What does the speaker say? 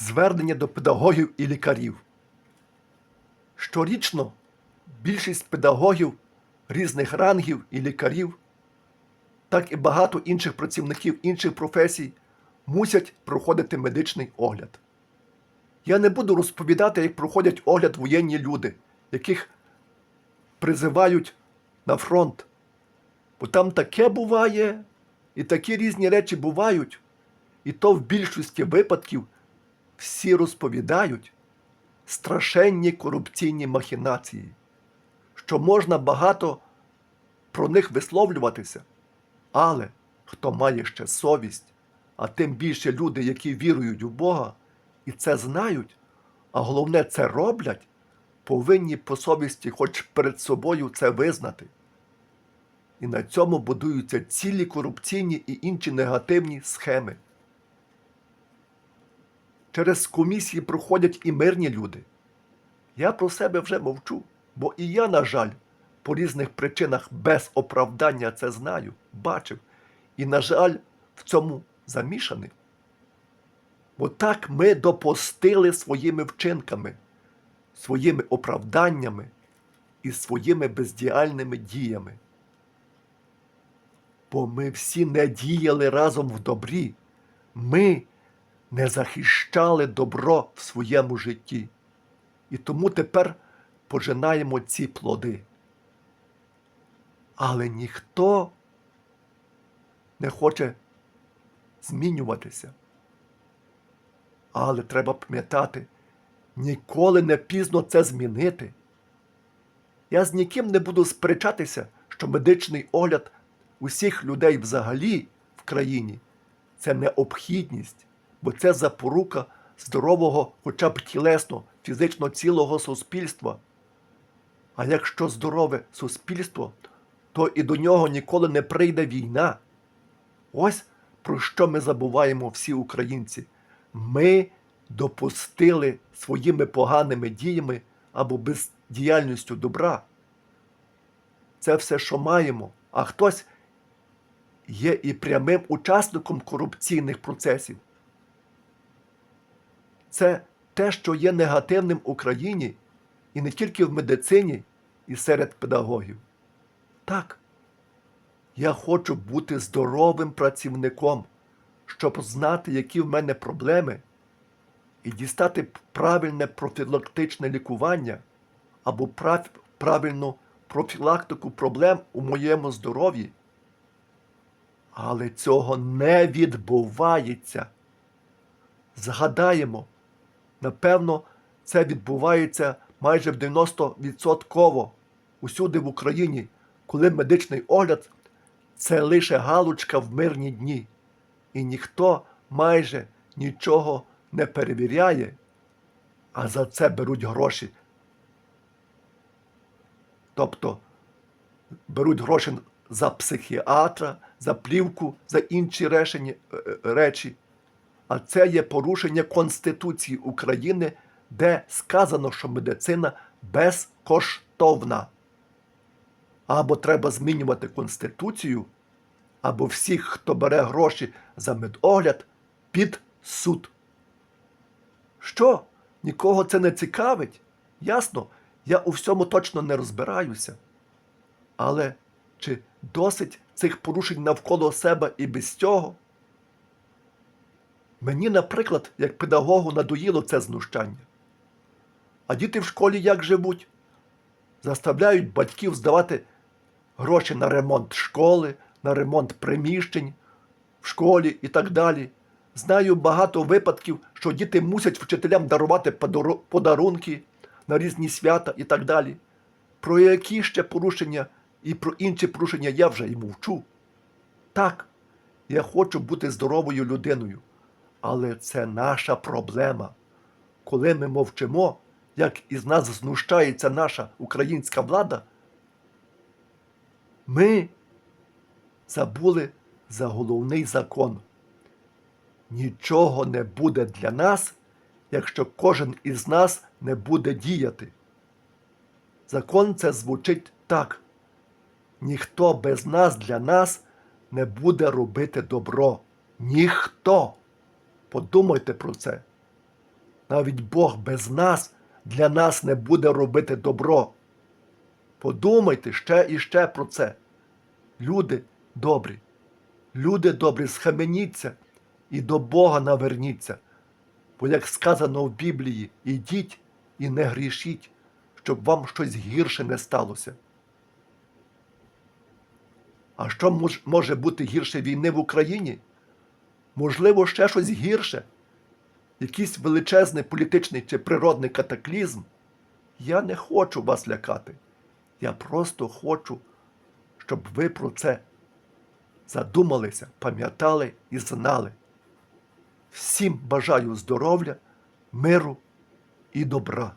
Звернення до педагогів і лікарів. Щорічно більшість педагогів різних рангів і лікарів, так і багато інших працівників інших професій мусять проходити медичний огляд. Я не буду розповідати, як проходять огляд воєнні люди, яких призивають на фронт. Бо там таке буває, і такі різні речі бувають, і то в більшості випадків всі розповідають страшенні корупційні махінації, що можна багато про них висловлюватися, але хто має ще совість, а тим більше люди, які вірують у Бога і це знають, а головне це роблять, повинні по совісті, хоч перед собою це визнати. І на цьому будуються цілі корупційні і інші негативні схеми. Через комісії проходять і мирні люди. Я про себе вже мовчу, бо і я, на жаль, по різних причинах без оправдання це знаю, бачив, і, на жаль, в цьому замішаний. Бо так ми допустили своїми вчинками, своїми оправданнями і своїми бездіяльними діями. Бо ми всі не діяли разом в добрі, ми не захищали добро в своєму житті. І тому тепер пожинаємо ці плоди. Але ніхто не хоче змінюватися. Але треба пам'ятати, ніколи не пізно це змінити. Я з ніким не буду сперечатися, що медичний огляд усіх людей взагалі в країні це необхідність, бо це запорука здорового, хоча б тілесно, фізично цілого суспільства. А якщо здорове суспільство, то і до нього ніколи не прийде війна. Ось про що ми забуваємо всі українці. Ми допустили своїми поганими діями або бездіяльністю добра. Це все, що маємо, а хтось є і прямим учасником корупційних процесів. Це те, що є негативним в Україні і не тільки в медицині, і серед педагогів. Так, я хочу бути здоровим працівником, щоб знати, які в мене проблеми, і дістати правильне профілактичне лікування або правильну профілактику проблем у моєму здоров'ї. Але цього не відбувається. Згадаємо, напевно, це відбувається майже в 90% усюди в Україні, коли медичний огляд це лише галочка в мирні дні, і ніхто майже нічого не перевіряє, а за це беруть гроші. Тобто беруть гроші за психіатра, за плівку, за інші е, е, речі. А це є порушення Конституції України, де сказано, що медицина безкоштовна. Або треба змінювати Конституцію, або всіх, хто бере гроші за медогляд, під суд. Що? Нікого це не цікавить? Ясно, я у всьому точно не розбираюся. Але чи досить цих порушень навколо себе і без цього? Мені, наприклад, як педагогу надоїло це знущання. А діти в школі як живуть? Заставляють батьків здавати гроші на ремонт школи, на ремонт приміщень в школі і так далі. Знаю багато випадків, що діти мусять вчителям дарувати подарунки на різні свята і так далі. Про які ще порушення і про інші порушення я вже й мовчу. Так, я хочу бути здоровою людиною, але це наша проблема. Коли ми мовчимо, як із нас знущається наша українська влада, ми забули за головний закон. Нічого не буде для нас, якщо кожен із нас не буде діяти. Закон це звучить так. Ніхто без нас для нас не буде робити добро. Ніхто. Подумайте про це. навіть Бог без нас для нас не буде робити добро. Подумайте ще і ще про це. Люди добрі, люди добрі, схаменіться і до Бога наверніться. Бо, як сказано в Біблії, ідіть і не грішіть, щоб вам щось гірше не сталося. А що може бути гірше війни в Україні? Можливо, ще щось гірше, якийсь величезний політичний чи природний катаклізм. Я не хочу вас лякати. Я просто хочу, щоб ви про це задумалися, пам'ятали і знали. Всім бажаю здоров'я, миру і добра.